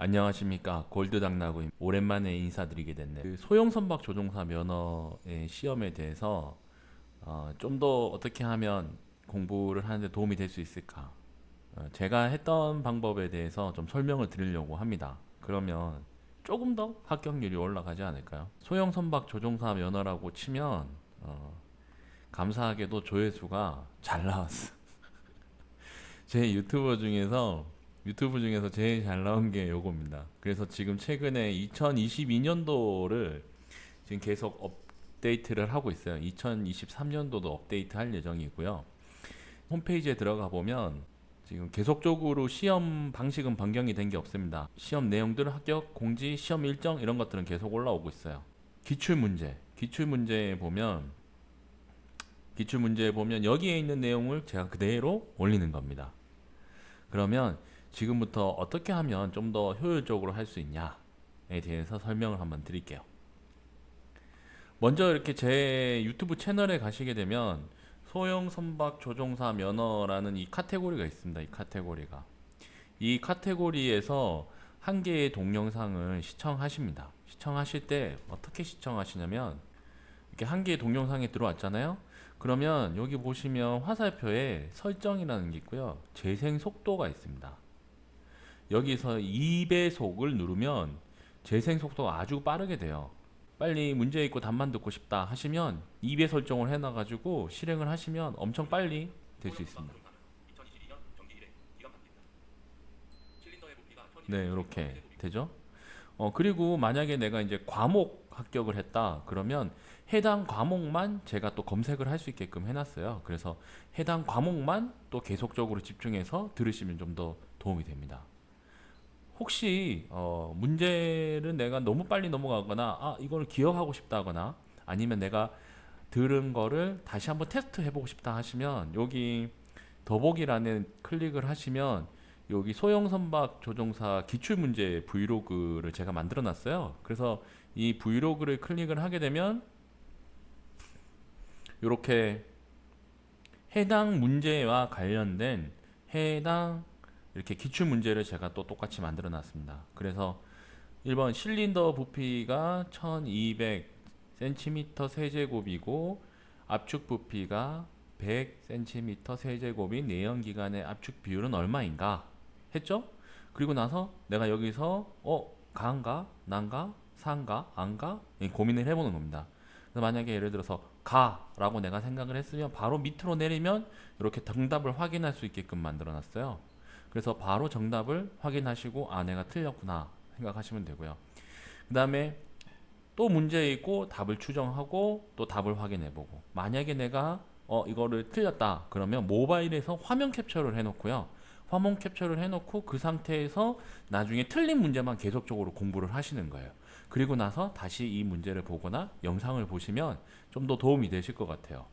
안녕하십니까 골드당나고 오랜만에 인사드리게 됐네. 그 소형 선박 조종사 면허의 시험에 대해서 어, 좀 더 어떻게 하면 공부를 하는데 도움이 될 수 있을까? 어, 제가 했던 방법에 대해서 좀 설명을 드리려고 합니다. 그러면 조금 더 합격률이 올라가지 않을까요? 소형 선박 조종사 면허라고 치면 어, 감사하게도 조회수가 잘 나왔어. 제 유튜버 중에서 유튜브 중에서 제일 잘 나온 게 요겁니다. 그래서 지금 최근에 2022년도를 지금 계속 업데이트를 하고 있어요. 2023년도도 업데이트 할 예정이고요. 홈페이지에 들어가 보면 지금 계속적으로 시험 방식은 변경이 된 게 없습니다. 시험 내용들, 합격, 공지, 시험 일정 이런 것들은 계속 올라오고 있어요. 기출 문제, 기출 문제에 보면 기출 문제에 보면 여기에 있는 내용을 제가 그대로 올리는 겁니다. 그러면 지금부터 어떻게 하면 좀 더 효율적으로 할 수 있냐에 대해서 설명을 한번 드릴게요. 먼저 이렇게 제 유튜브 채널에 가시게 되면 소형 선박 조종사 면허라는 이 카테고리가 있습니다. 이 카테고리가 이 카테고리에서 한 개의 동영상을 시청하십니다. 시청하실 때 어떻게 시청하시냐면 이렇게 한 개의 동영상이 들어왔잖아요. 그러면 여기 보시면 화살표에 설정이라는 게 있고요. 재생 속도가 있습니다. 여기서 2배속을 누르면 재생 속도가 아주 빠르게 돼요. 빨리 문제 있고 답만 듣고 싶다 하시면 2배 설정을 해놔가지고 실행을 하시면 엄청 빨리 될 수 있습니다. 네, 이렇게 되죠. 어, 그리고 만약에 내가 이제 과목 합격을 했다 그러면 해당 과목만 제가 또 검색을 할 수 있게끔 해놨어요. 그래서 해당 과목만 또 계속적으로 집중해서 들으시면 좀 더 도움이 됩니다. 혹시 어, 문제를 내가 너무 빨리 넘어가거나 아 이걸 기억하고 싶다거나 아니면 내가 들은 거를 다시 한번 테스트 해보고 싶다 하시면 여기 더보기란에 클릭을 하시면 여기 소형 선박 조종사 기출 문제 브이로그를 제가 만들어 놨어요. 그래서 이 브이로그를 클릭을 하게 되면 이렇게 해당 문제와 관련된 해당 이렇게 기출 문제를 제가 또 똑같이 만들어 놨습니다. 그래서 1번 실린더 부피가 1200cm 세제곱이고 압축 부피가 100cm 세제곱인 내연 기관의 압축 비율은 얼마인가 했죠? 그리고 나서 내가 여기서 어 가인가 난가 상가 안가 이 고민을 해보는 겁니다. 그래서 만약에 예를 들어서 가라고 내가 생각을 했으면 바로 밑으로 내리면 이렇게 정답을 확인할 수 있게끔 만들어 놨어요. 그래서 바로 정답을 확인하시고 아 내가 틀렸구나 생각하시면 되고요. 그 다음에 또 문제 있고 답을 추정하고 또 답을 확인해 보고 만약에 내가 어 이거를 틀렸다 그러면 모바일에서 화면 캡처를 해 놓고요. 화면 캡처를 해 놓고 그 상태에서 나중에 틀린 문제만 계속적으로 공부를 하시는 거예요. 그리고 나서 다시 이 문제를 보거나 영상을 보시면 좀 더 도움이 되실 것 같아요.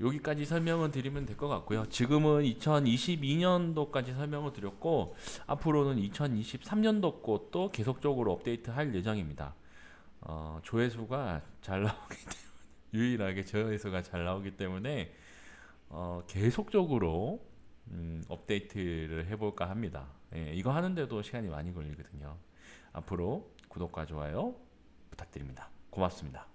여기까지 설명을 드리면 될 것 같고요. 지금은 2022년도까지 설명을 드렸고 앞으로는 2023년도 것도 계속적으로 업데이트 할 예정입니다. 어, 조회수가 잘 나오기 때문에 유일하게 조회수가 잘 나오기 때문에 어, 계속적으로 음, 업데이트를 해볼까 합니다. 예, 이거 하는데도 시간이 많이 걸리거든요. 앞으로 구독과 좋아요 부탁드립니다. 고맙습니다.